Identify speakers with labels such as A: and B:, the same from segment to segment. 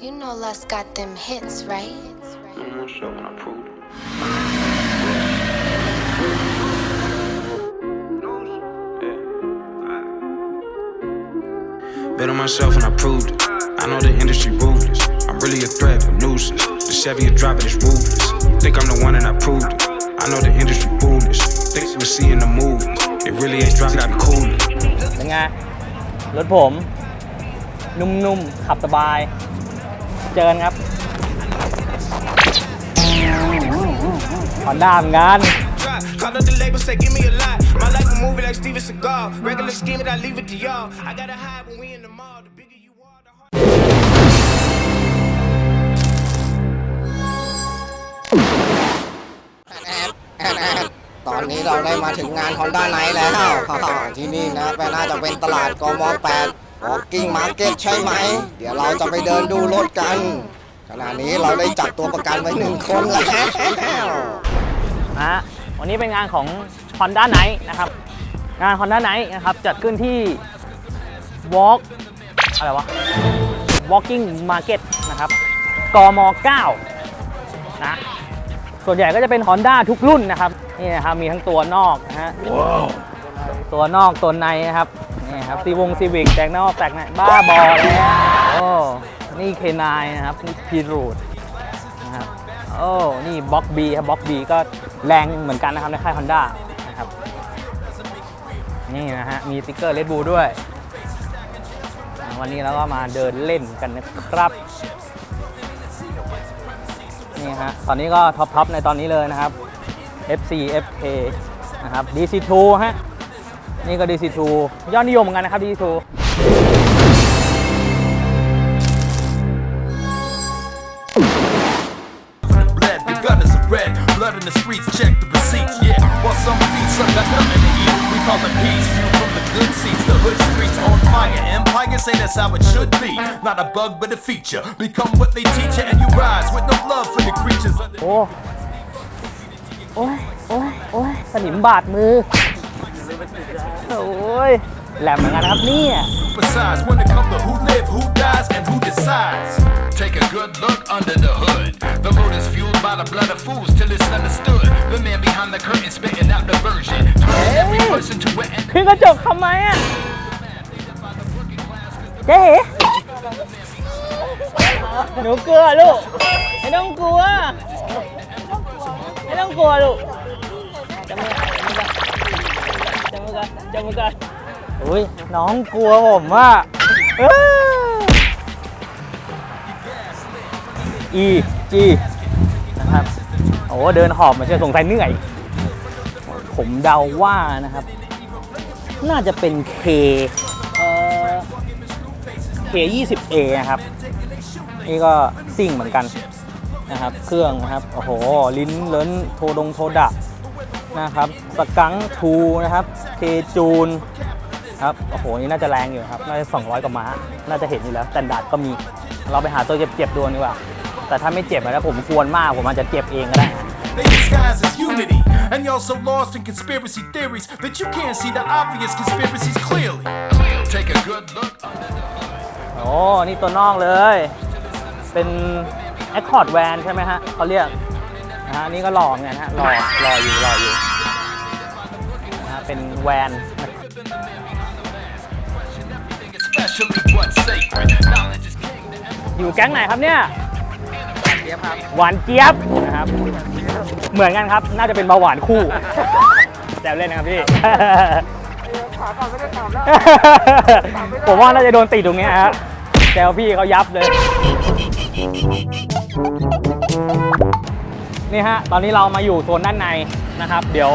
A: You know Lus got them hits, right?
B: I'm on show when I proved it. Bet on myself and I proved it. I know the industry ruthless. I'm really a threat, a nuisance. The Chevy is dropping, it's ruthless. Think I'm the one and I proved it. I know the industry foolish. Think we see in the movies. It really ain't dropping, gotta be coolin'.
C: เป็นไง รถผม นุ่มๆ ขับสบาย เจอกันครับฮอนด้าเหมือนกัน
D: Drop. Call up the label, say give me a lot. My life a movie like Steven Seagal. Regular scheming, I leave it to y'all. I gotta hide when we in the mall. The bigger you are, the harder.
E: ตอนนี้เราได้มาถึงงาน Honda Night แล้ว ที่นี่นะเป็นน่าจะเป็นตลาดกม 8 Walking Market ใช่ไหม เดี๋ยวเราจะไปเดินดูรถกัน ขณะนี้เราได้จับตัวประกันไว้หนึ่งคนแล้ว
C: นะฮะวันนี้เป็นงานของ Honda Night นะครับ งาน Honda Night นะครับ จัดขึ้นที่ Walk อะไรวะ Walking Market นะครับ กม 9 นะ ส่วนใหญ่ก็จะเป็น Honda ทุกรุ่นนะครับ นี่นะครับ มีทั้งตัวนอกนะฮะ ตัวนอกตัวในนะครับ นี่ครับซีวงซีวิกแตกนอกแตกในบ้าบอเลยโอ้นี่เคนายนะครับนี่พีรูดนะครับโอ้นี่บล็อกบีครับบล็อกบีก็แรงเหมือนกันนะครับในค่าย Honda นะครับนี่นะฮะมีสติ๊กเกอร์เลดบูด้วย วันนี้เราก็มาเดินเล่นกันนะครับนี่ฮะตอนนี้ก็ท็อปทอปในตอนนี้เลยนะครับ FC FK นะครับ DC2 ฮะ นี่ก็ DC2 ยอดนิยมเหมือนกันนะครับ DC2
F: bled, the gutters are red, blood in the streets, check the receipts, yeah. While some feet suck got nothing to eat, we call it peace. View from the good seats, the hood streets on fire. Empire say that's how it should be, not a bug but a feature. Become what they teach you, and you rise with no love for the creatures. Under-
C: โอ้ โอ้ยโอ้ยโอ้ยสนิมบาดมือ โอ้ยแหลมเหมือนกันนะครับเนี่ย
F: Besides, when it comes to who live, who dies, and who decides. Take a good look under the hood. The road is fueled by the blood of fools till it's understood. The man behind the curtain spitting out the version, turning every person to an
C: ขึ้นกระจกทำไมอะ เจ๊หนูกลัวลูก ไม่ต้องกลัว ไม่ต้องกลัวลูก จับมือจับมือกันจับมือกันอุ้ยน้องกลัวผมอะเอ้อ E G นะครับโอ้เดินหอบมาเชื่อสงสัยเหนื่อย ผมเดาว่านะครับ น่าจะเป็น K เอ่อ K 2 0 A นะครับ นี่ก็ซิ่งเหมือนกันนะครับ เครื่องนะครับ โอ้โห ลิ้นเลิ้นโทดงโทดะ นะครับ สกังทูนะครับ K จูนครับโอ้โหนี่น่าจะแรงอยู่ครับน่าจะ 200 กว่าม้า น่าจะเห็นอยู่แล้วแต่ดาร์ดก็มี เราไปหาตัวเจ็บๆดูดีกว่า แต่ถ้าไม่เจ็บนะผมกวนมากผมอาจจะเจ็บเองก็ได้นะ
F: They disguise as unity, and you're so lost in conspiracy theories that you can't see the obvious conspiracies clearly. Take a good look under the hood.
C: โอ้ นี่ตัวนอกเลย เป็น Accord Van ใช่ไหมฮะเขาเรียก นะฮะนี่ก็หล่อเหมือนกันฮะหล่อหล่ออยู่หล่ออยู่นะฮะเป็นแวน
F: Especially what's sacred. Knowledge is king.
C: อยู่แก๊งไหนครับเนี่ยหวานเจี๊ยบนะครับ เหมือนกันครับ น่าจะเป็นเบาหวานคู่แซวเล่นนะครับพี่ผมว่าน่าจะโดนติดตรงเนี้ยฮะแซวพี่เขายับเลย นี่ฮะ ตอนนี้เรามาอยู่โซนด้านในนะครับ เดี๋ยว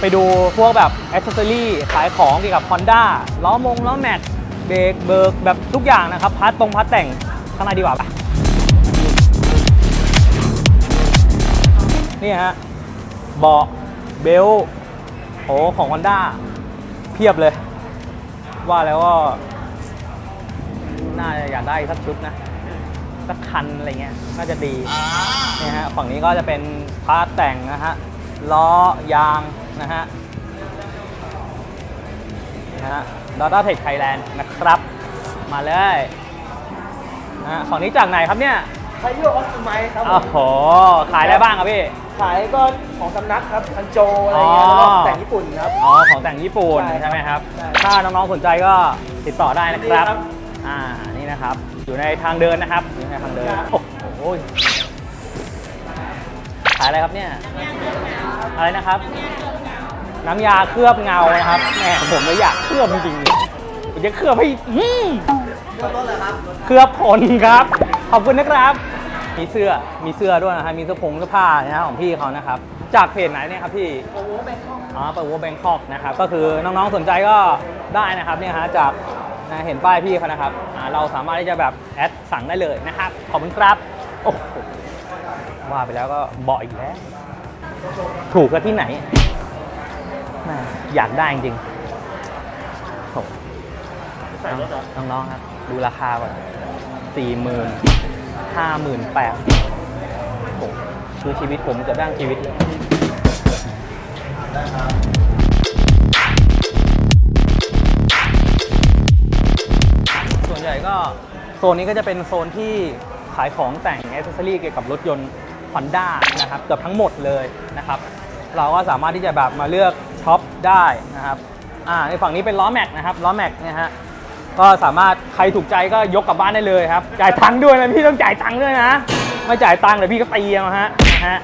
C: ไปดูพวกแบบอ c เซ s ซอรี่ขายของเกี่ยวกับ Honda ล้อมงล้อแม็กเบรกเบิกแบบทุกอย่างนะครับพาร์ตรงพาร์ตแต่งข้างในดีกว่าปะนี่ฮะ เบาะเบลโอ้ของ Honda เพียบเลย ว่าแล้วก็น่าจะอยากได้สักชุดนะ สักคันอะไรเงี้ยน่าจะดีนี่ฮะฝั่งนี้ก็จะเป็นพาร์ทแต่งนะฮะล้อยางนะฮะนะฮะ Data Tech Thailand นะครับ มาเลยนะฮะของนี้จากไหนครับเนี่ย
G: ไทโยออสไมครับผ
C: โอ้
G: ม
C: โหขายอะไรบ้างครับพี่
G: ขายก็ของสำนักครับคันโจอะไรเงี้ยแล้วก็
C: อ๋อ
G: แต่งญี่ปุ่นครับ
C: อ๋อของแต่งญี่ปุ่น
G: ใช่ครับ
C: ใช่ไหมครับ
G: ใช่
C: ถ้าน้องๆสนใจก็ติดต่อได้นะครับ
G: ดีครับ
C: อ่านี่นะครับ อยู่ในทางเดินนะครับอยู่ในทางเดิน
G: ครับ
C: โอ้โหขายอะไรครับเนี่ยอะไรนะครับ น้ำยาเคลือบเงานะครับแหมผมเลยอยากเคลือบจริงๆผมจะเคลือบให้อืมเคลือบขนครับขอบคุณนะครับ มีเสื้อมีเสื้อด้วยนะครับมีเสื้อผงเสื้อผ้านะฮะของพี่เขานะครับ จากเพจไหนเนี่ยครับพี่อ๋อเปิดวัวแบงคอกนะครับก็คือน้องๆสนใจก็ได้นะครับเนี่ยฮะจากนะเห็นป้ายพี่เขานะครับอ่า เราสามารถที่จะแบบแอดสั่งได้เลยนะครับ ขอบคุณครับ โอ้โหว่าไปแล้วก็บออีกแล้ว ถูกกันที่ไหน อยากได้จริงโอ้น้องๆครับ ดูราคาก่อนสี่หมื่นห้าหมื่นแปดคือชีวิตผมจะดั้งชีวิตเลย ซนนี้ก็จะเป็นโซนที่ขายของแต่งแอสเซสซอรี่เกี่ยวกับรถยนต์ Honda นะครับเกือบทั้งหมดเลยนะครับ เราก็สามารถที่จะแบบมาเลือกช็อปได้นะครับอ่าในฝั่งนี้เป็นล้อแม็กนะครับล้อแม็กนะฮะก็สามารถใครถูกใจก็ยกกลับบ้านได้เลยครับ จ่ายตังค์ด้วยนะพี่ต้องจ่ายตังค์ด้วยนะ ไม่จ่ายตังค์เดี๋ยวพี่ก็ตีเอาฮะนะฮะ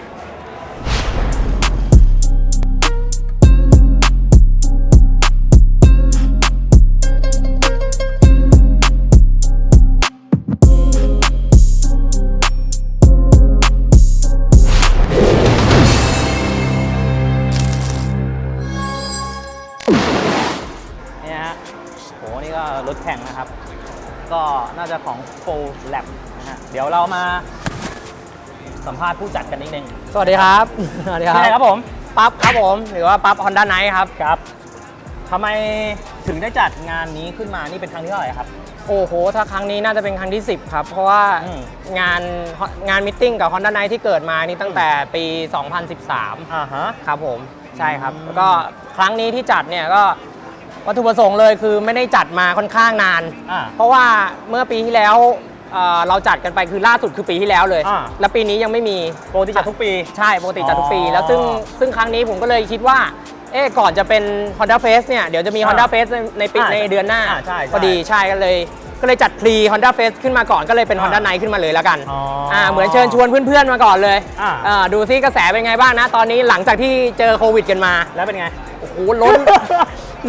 C: จะของ Full Lab นะฮะเดี๋ยวเรามาสัมภาษณ์ผู้จัดกันนิดนึง
H: สวัสดีครับ สวัสดีครับ
C: ใช่ครับผม
H: ปั๊บครับผม หรือว่าปั๊บ Honda Night ครับ
C: ครับทำไมถึงได้จัดงานนี้ขึ้นมานี่เป็นครั้งที่เท่าไหร่ครับ
H: โอ้โห ถ้าครั้งนี้น่าจะเป็นครั้งที่ 10 ครับ เพราะว่า
C: อืม
H: งานงานมิทติ้งกับ Honda Night ที่เกิดมานี่ตั้งแต่ปี 2013
C: อ่าฮะ
H: ครับผม ใช่ครับ
C: อืม
H: แล้วก็ครั้งนี้ที่จัดเนี่ยก็ วัตถุประสงค์เลยคือไม่ได้จัดมาค่อนข้างนาน
C: อ่า
H: เพราะว่าเมื่อปีที่แล้วเอ่อเราจัดกันไปคือล่าสุดคือปีที่แล้วเลย
C: อ่า
H: แล้วปีนี้ยังไม่มี
C: โปรที่จัดทุกปี
H: ใช่ปกติจัดทุกปี
C: อ๋อ
H: แล้วซึ่งซึ่งครั้งนี้ผมก็เลยคิดว่า เอ๊ะก่อนจะเป็น Honda Face เนี่ย เดี๋ยวจะมี
C: อ่า
H: Honda Face ในในปี
C: อ่า
H: ในเดือนหน้า
C: อ่าใช่ใช่
H: พอดีใช่ก็เลยก็เลยจัดพรี Honda Face ขึ้นมาก่อนก็เลยเป็น
C: อ่า
H: Honda Night ขึ้นมาเลยแล้วกัน
C: อ๋ออ่า
H: เหมือนเชิญชวนเพื่อนๆมาก่อนเลย
C: อ่า
H: อ่าดูซิกระแสเป็นไงบ้างนะ ตอนนี้หลังจากที่เจอโควิดกันมา
C: แล้วเป็นไง
H: โอ้โหล้น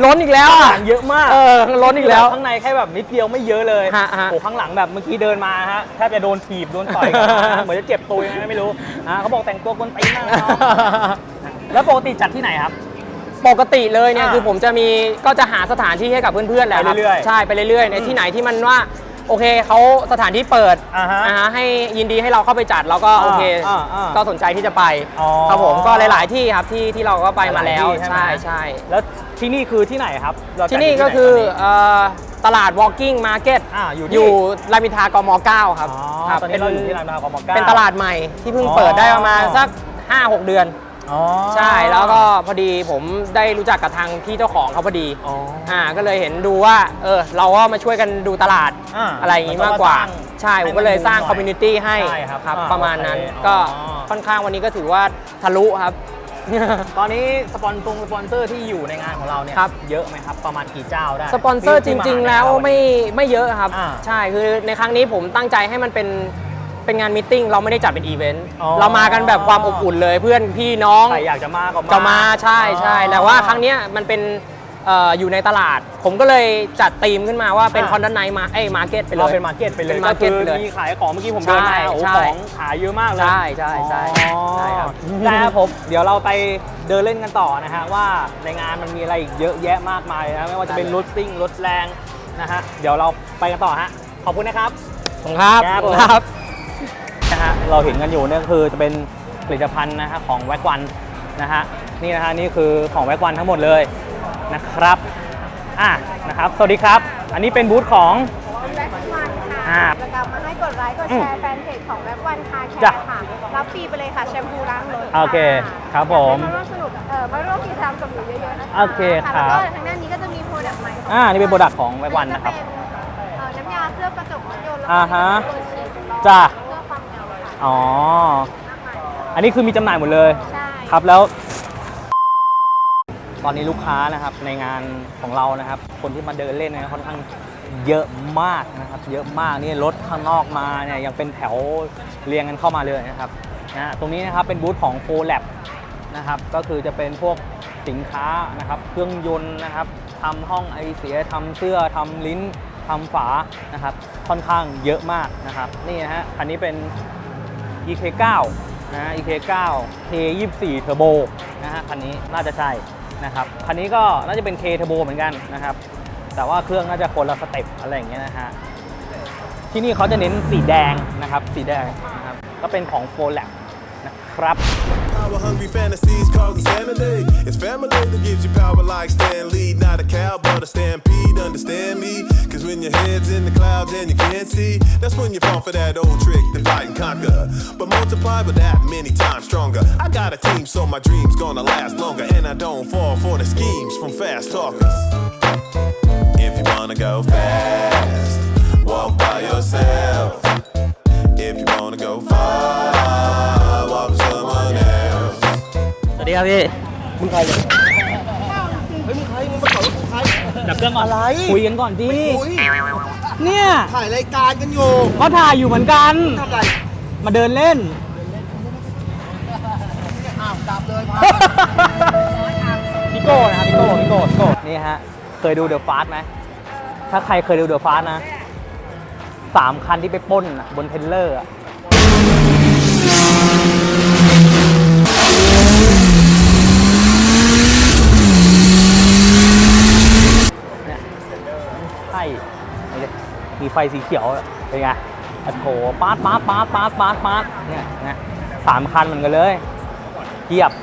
H: ล้นอีกแล้วอะ
C: เยอะมาก
H: เออล้นอีกแล้ว
C: ข้างในแค่แบบนิดเดียวไม่เยอะเลย
H: ฮะฮะ
C: โอ้ข้างหลังแบบเมื่อกี้เดินมาฮะแทบจะโดนถีบโดนต่อยกันมานะเหมือนจะเจ็บตัวยังไงไม่รู้อ่าเขาบอกแต่งตัวกวนตีนมากนะน้องแล้วปกติจัดที่ไหนครับ
H: ปกติเลยเนี่ย
C: อ่า
H: คือผมจะมีก็จะหาสถานที่ให้กับเพื่อนๆแหละครับ
C: ไปเรื่อยๆ
H: ใช่ไปเรื่อยๆในที่ไหนที่มันว่าโอเคเขาสถานที่เปิด
C: อ่าฮะ
H: ฮะให้ยินดีให้เราเข้าไปจัดเราก็โอเค
C: อ่าอ่า
H: ก็สนใจที่จะไป
C: อ๋อ
H: ครับผมก็หลาย ๆที่ครับที่ที่เราก็ไปมาแล้ว
C: หลายๆที่ใช่ไหม
H: ใช่ใช่
C: แล้ว ที่นี่คือที่ไหนครับเราจัด
H: ที่นี่
C: ยู่
H: ก็
C: ไห
H: คือ
C: ตนนี้
H: เอ่อตลาด Walking Market
C: อ่าอยู่ที่
H: อยู่รามอินทรากม 9 ครับ
C: อ๋อ
H: ครับ
C: ตอนนี้เราอยู่ที่รามอินทรากมเก้า
H: เป็นตลาดใหม่ที่เพิ่ง
C: อ๋อ
H: เปิดได้ประมาณสัก 5-6 เดือน
C: อ๋อ
H: ใช่แล้วก็พอดีผมได้รู้จักกับทางพี่เจ้าของเขาพอดี
C: อ๋อ
H: อ่าก็เลยเห็นดูว่าเออเราก็มาช่วยกันดูตลาด
C: อ่า
H: อะไรอย่างงี้มากกว่า
C: มันก็สร้าง
H: ใช่
C: ให้
H: ผมก็เลยสร้าง
C: มัน
H: คอมมูนิตี้ให้
C: ใช่ครับ
H: ครับ
C: อ่า
H: ประมาณนั้น
C: โอเค
H: ก็
C: อ๋อ
H: ค่อนข้างวันนี้ก็ถือว่าทะลุครับ
C: ตอนนี้สปอนตรงสปอนเซอร์ที่อยู่ในงานของเราเนี่ย
H: ครับ
C: เยอะไหมครับ ประมาณกี่เจ้าได้
H: สปอนเซอร์จ
C: ที่ที่
H: ริง
C: มา
H: ๆแล้ว
C: ในงาน
H: ไม่ไม่เยอะครับ
C: อ่า
H: ใช่คือในครั้งนี้ผมตั้งใจให้มันเป็นเป็นงานมิทติ้งเราไม่ได้จัดเป็นอีเวนต์
C: อ๋อ
H: เรามากันแบบความอบอุ่นเลยเพื่อนพี่น้อง
C: ใครอยากจะมาก็มา
H: จะมาใช่ใช่
C: อ๋อ
H: แต่ว่าครั้งเนี้ยมันเป็น เอ่ออยู่ในตลาด ผมก็เลยจัดธีมขึ้นมาว่าเป็น
C: อ่า
H: คอนดันไนมาไอ้มาร์เก็ตไปเล
C: เรา
H: ย
C: เป็นมาร์เก็ตไปเลย
H: เป็น market
C: ก็คือ
H: ไปเลย
C: มีขายของเมื่อกี้ผมเดินมา
H: ใช่
C: โอ้โห
H: ใช่
C: ของขายเยอะมากเลย
H: ใช่ใช่ใช่
C: อ๋อ
H: ใช่ครับ
C: ได้ครับผมเดี๋ยวเราไปเดินเล่นกันต่อนะฮะว่าในงานมันมีอะไรอีกเยอะแยะมากมายนะไม่ว่าจะเป็นรถซิ่งรถแรงนะฮะเดี๋ยวเราไปกันต่อฮะขอบคุณนะครับ
H: ขอบคุณครับ
C: ครับผม
H: ครับ
C: นะฮะเราเห็นกันอยู่เนี่ยคือจะเป็นผลิตภัณฑ์นะฮะของแว็กวันนะฮะนี่นะฮะนี่คือของแว็กวันทั้งหมดเลย นะครับอะนะครับ สวัสดีครับ อันนี้เป็นบูธของ
I: แว็กวัน
C: อ่า
I: ค่ะแล้วก็มาให้กดไลค์กดแชร์แฟนเพจของแว็กวันคาแค
C: จ้ะ
I: ร์ค่ะ รับฟรีไปเลยค่ะ แชมพูล้างรถ
C: โอเคครับผม
I: อยากให้มาร่วมสนุกเออมาร่วมกิจกรรมกับหนูเยอะๆนะคะ
C: โอเคครับ
I: แล้วก็ทางด้านนี้ก็จะมีโปรดักต์ใหม่ขง
C: อ่านี่เป็นโปรดักต์ของแว็กวันนะครับ
I: ก็จเป็นเอ่อน้ำยาเคลือบกระจกรถยนต์แล้ว
C: อ่าฮะ
I: ตัวฉีด
C: จ้ะ
I: เพื่อความเงาค่ะ
C: อ๋อ
I: มากมาย
C: อันนี้คือมีจำหน่ายหมดเลย
I: ใช่
C: ครับแล้ว ตอนนี้ลูกค้านะครับในงานของเรานะครับ คนที่มาเดินเล่นนะค่อนข้างเยอะมากนะครับ เยอะมากนี่รถข้างนอกมาเนี่ยยังเป็นแถวเรียงกันเข้ามาเลยนะครับนะตรงนี้นะครับเป็นบูธของ f o l a b นะครับก็คือจะเป็นพวกสินค้านะครับ เครื่องยนต์นะครับทำห้องไอเสียทำเสื้อทำลิ้นทำฝานะครับ ค่อนข้างเยอะมากนะครับ นี่นะฮะคันนี้เป็น EK9 นะฮะ EK9 K24 Turbo นะฮะคันนี้น่าจะใช่ นะครับคันนี้ก็น่าจะเป็น K Turbo เหมือนกันนะครับ แต่ว่าเครื่องน่าจะคนละสเต็ปอะไรอย่างเงี้ยนะฮะที่นี่เขาจะเน้นสีแดงนะครับ สีแดงนะครับ ก็เป็นของโฟลักนะครับ
J: Power hungry fantasies cause insanity. It's family that gives you power like Stan Lee. Not a cow, but a stampede. Understand me? Cause when your head's in the clouds and you can't see, that's when you fall for that old trick, divide and conquer. But multiply with that many times stronger. I got a team, so my dreams gonna last longer. And I don't fall for the schemes from fast talkers. If you wanna go fast, walk by yourself. If you wanna go far,
C: ดีครับพี่
G: มึงใครเนี่ยเฮ้ยมึงใครมึงมาขอรถกูใคร
C: ดับเครื่องก่อน
G: อะไร
C: คุยกันก่อนดิ
G: อุ้ย
C: เนี่ย
G: ถ่ายรายการกันอยู่
C: ก็ถ่ายอยู่เหมือนกัน
G: ทำอะไร
C: มาเดินเล่น
G: อ้าวดับเลยพา
C: พี่โก้นะครับพี่โก้พี่โก้พี่โก้นี่ฮะเคยดูเดอะฟาสไหมถ้าใครเคยดูเดอะฟาสนะสามคันที่ไปปล้นอะบนเทรลเลอร์อะเนี่ยใช่นี่ดิมี ไฟสีเขียวอะเป็นไงโอ้โหปาดปาดปาดปาดปาดปาดเนี่ยนะสามคันเหมือนกันเลยเทียบ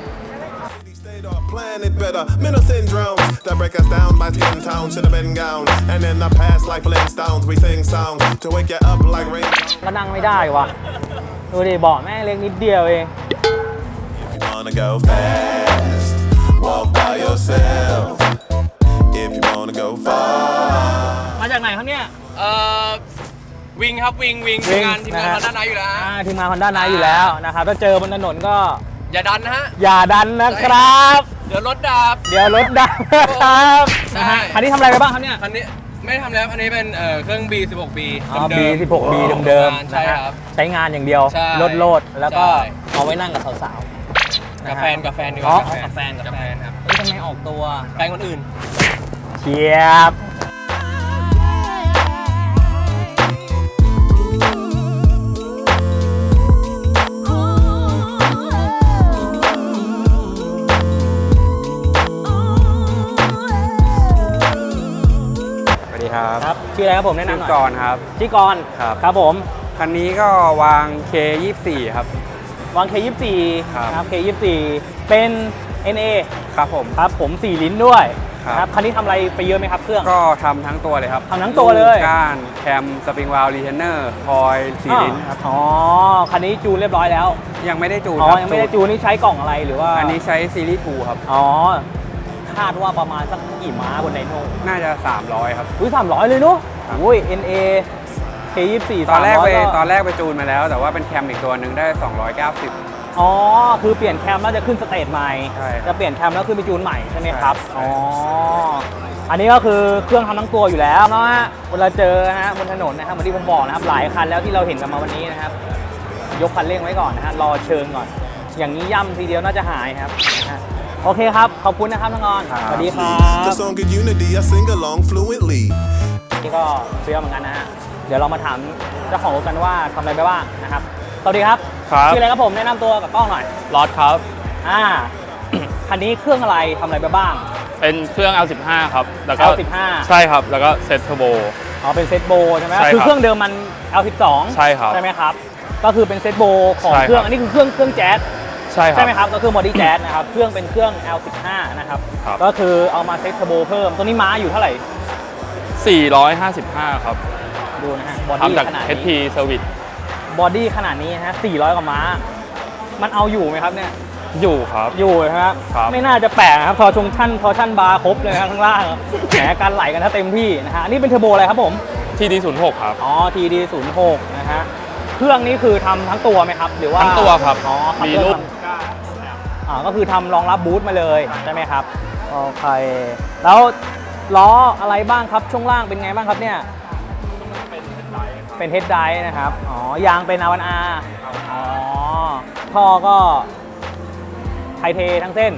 J: Stayed off planet better. Mental syndromes that break us down. My skin tone should have been gone. And in the past, like Flintstones, we sing songs to wake you up like rain.
C: ก็นั่งไม่ได้วะดูดิเบาะแม่งเล็กนิดเดียวเอง
J: If you wanna go fast, walk by yourself. If you wanna go far.
C: มาจากไหนครับเนี่ย
H: เอ่อวิงครับวิงวิงทีมงานทีมงานะ
C: ฮะ
H: คอนด้านไหนอยู่แล้วฮะ
C: อ่าทีมงานคอนด้านไนอยู่แล้วนะครับถ้าเจอบนถนนก็
H: อย่าดันนะฮะ
C: อย่าดันนะครับ
H: เดี๋ยวรถดับ
C: เดี๋ยวรถดับนะครับ
H: ใช่
C: นะฮะคันนี้ทำอะไรไปบ้างครับเนี่ย
H: คันนี้ไม่ได้ทำแล้วอันนี้เป็นเอ่อเครื่อง B16B
C: อ๋อ
H: เดิม
C: B16B เดิมๆ
H: ใช่
C: นะฮะ
H: ครับ
C: ใช้งานอย่างเดียว
H: ใช่
C: ลดโลดแล้วก็
H: ใช่
C: เอาไว้นั่งกับสาวๆ
H: กับแฟนกับแฟนดีก
C: อ๋อ
H: ว่า
C: กับแฟนกับ
H: กับ
C: แฟ
H: แฟ
C: น
H: นครับ
C: เฮ้ยทำไมออกตัว
H: แฟนคนอื่น
C: เชียบ ชื่ออะไรครับผมแนะนำหน่อย
K: กรครับ
C: ชื่อกรณ์
K: ครับ
C: ครับผม
K: คันนี้ก็วาง K24 ครับ
C: วาง K24
K: ครับ
C: นะครับ K24 เป็น NA
K: ครับผม
C: ครับผมสี่ลิ้นด้วย
K: ครับ
C: นะครับคันนี้ทำอะไรไปเยอะไหมครับเครื่อง
K: ก็ทำทั้งตัวเลยครับ
C: ทำทั้งตัวเลย
K: ก้านแคมสปริงวาลรีเทนเนอร์คอยสี่ลิ้นครับ
C: อ๋อ คันนี้จูนเรียบร้อยแล้ว
K: ยังไม่ได้จูน
C: อ๋อ
K: ครับ
C: ยังไม่ได้จูนนี่ใช้กล่องอะไรหรือว่า
K: อันนี้ใช้ซีรีส์2ครับ
C: อ๋อ คาดว่าประมาณสักกี่ม้าบนไดโน่
K: น่าจะ 300 ครับ
C: อุ้ยสามร้อยเลยเนาะ
K: ครับ
C: อุ้ย NA K24
K: ตอนแรกไป
C: 300
K: ตอนแรกไปจูนมาแล้ว แต่ว่าเป็นแคมอีกตัวหนึ่งได้ 290
C: อ๋อ คือเปลี่ยนแคมแล้วจะขึ้นสเตจใหม่
K: ใช่ครับ
C: จะเปลี่ยนแคมแล้วขึ้นไปจูนใหม่ใช่ไหมครับ
K: ใช่
C: อ๋อ อันนี้ก็คือเครื่องทำทั้งตัวอยู่แล้วเนาะฮะเวลาเจอนะฮะบนถนนนะครับเหมือนที่ผมบอกนะครับ หลายคันแล้วที่เราเห็นกันมาวันนี้นะครับ ยกคันเร่งไว้ก่อนนะฮะ รอเชิญก่อน อย่างนี้ย่ำทีเดียวน่าจะหายครับนะฮะ โอเคครับ ขอบคุณนะครับทั้งออน
K: ครับ
C: สวัสดีครับ
J: The song Good Unity, I sing along fluently.
C: นี่ก็เฟี้ยวเหมือนกันนะฮะ เดี๋ยวเรามาถามเจ้าของรถกันว่าทำอะไรไปบ้างนะครับ สวัสดีครับ
L: ครับ
C: ชื่ออะไรครับผมแนะนำตัวกับกล้องหน่อย
L: รอดครับ
C: อ่า คันนี้เครื่องอะไรทำอะไรไปบ้าง
L: เป็นเครื่อง L15 ครับ แล้วก็
C: L15
L: ใช่ครับ แล้วก็เซตเทอร์โบ
C: อ๋อเป็นเซตโบใช่ไหม
L: ใช่ครับ
C: คือเครื่องเดิมมัน L12
L: ใช่ครับ
C: ใช่ไหมครับ ก็คือเป็นเซตโบของ
L: ใช่ครับ
C: เครื่อง อันนี้คือเครื่องเครื่องแจ๊ส
L: ใช่ครั
C: ใช่
L: บ
C: ไหมครับก็คือบอดี้แจ๊สนะครับเครื่องเป็นเครื่อง L15 นะครับ
L: ครับ
C: ก็คือเอามาเซตเทอร์โบเพิ่มตัวนี้ม้าอยู่เท่าไหร่
L: 455 ครับ
C: ดูนะฮะบอดี้
L: ทำจาก
C: ขนาด
L: HP
C: นี้
L: Service
C: บอดี้ขนาดนี้นะฮะ400 กว่าม้า มันเอาอยู่ไหมครับเนี่ย
L: อยู่ครับ
C: อยู่นะครับ
L: ครับ
C: ไม่น่าจะแปลกนะครับทอชงชั่นทอชั่นบาร์ครบเลยนะครับข้างล่างแหมการไหลกันถ้าเต็มที่นะฮะอันนี้เป็นเทอร์โบอะไรครับผม
L: TD06 ครับ
C: อ๋อ TD06 นะฮะ เครื่องนี้คือทำทั้งตัวไหมครับ หรือว่า
L: ทั้งตัวครับ
C: อ๋อทำ
L: มี
C: เคอง
L: รุ่น
C: ทำ อ่าก็คือทำรองรับบูทมาเลยใช่ไหมครับโอเค แล้วล้ออะไรบ้างครับช่วงล่างเป็นไงบ้างครับเนี่ยเป็นเฮดไดนะครับอ๋อยางเป็นอาวันอาอ๋อท่อก็ไทเททั้งเส้น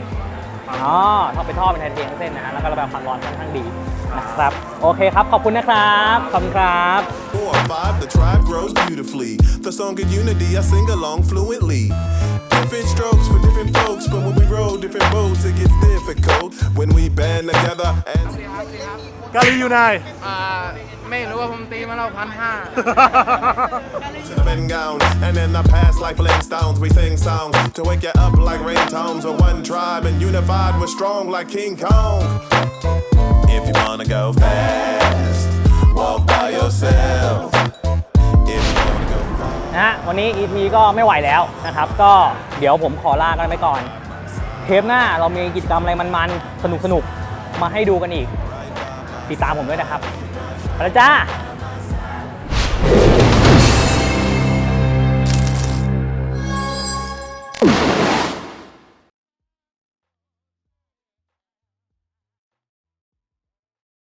C: อ๋อท่อเป็นท่อเป็นไทเททั้งเส้นนะฮะแล้วก็ระบายความร้อนค่อนข้างดีนะครับโอเคครับ ขอบคุณนะครับ ขอบคุณครับ
J: Four or five, the tribe grows beautifully. The song of unity, I sing along fluently. Different strokes for different folks, but when we roll different boats, it gets difficult. When we band together and
G: กาลีอยู่ไหน
M: ไม่รู้ว่าผมตีมาแล้วพันห้า
J: to the bend gown, and in the past life laying stones, we sing songs to wake you up like ringtones. We're one tribe and unified, we're strong like King Kong. If you wanna go fast,
C: นะฮะวันนี้อีพีก็ไม่ไหวแล้วนะครับ ก็เดี๋ยวผมขอลากันไปก่อน เทปหน้าเรามีกิจกรรมอะไรมันๆ สนุกๆ มาให้ดูกันอีก ติดตามผมด้วยนะครับไปแล้วจ้า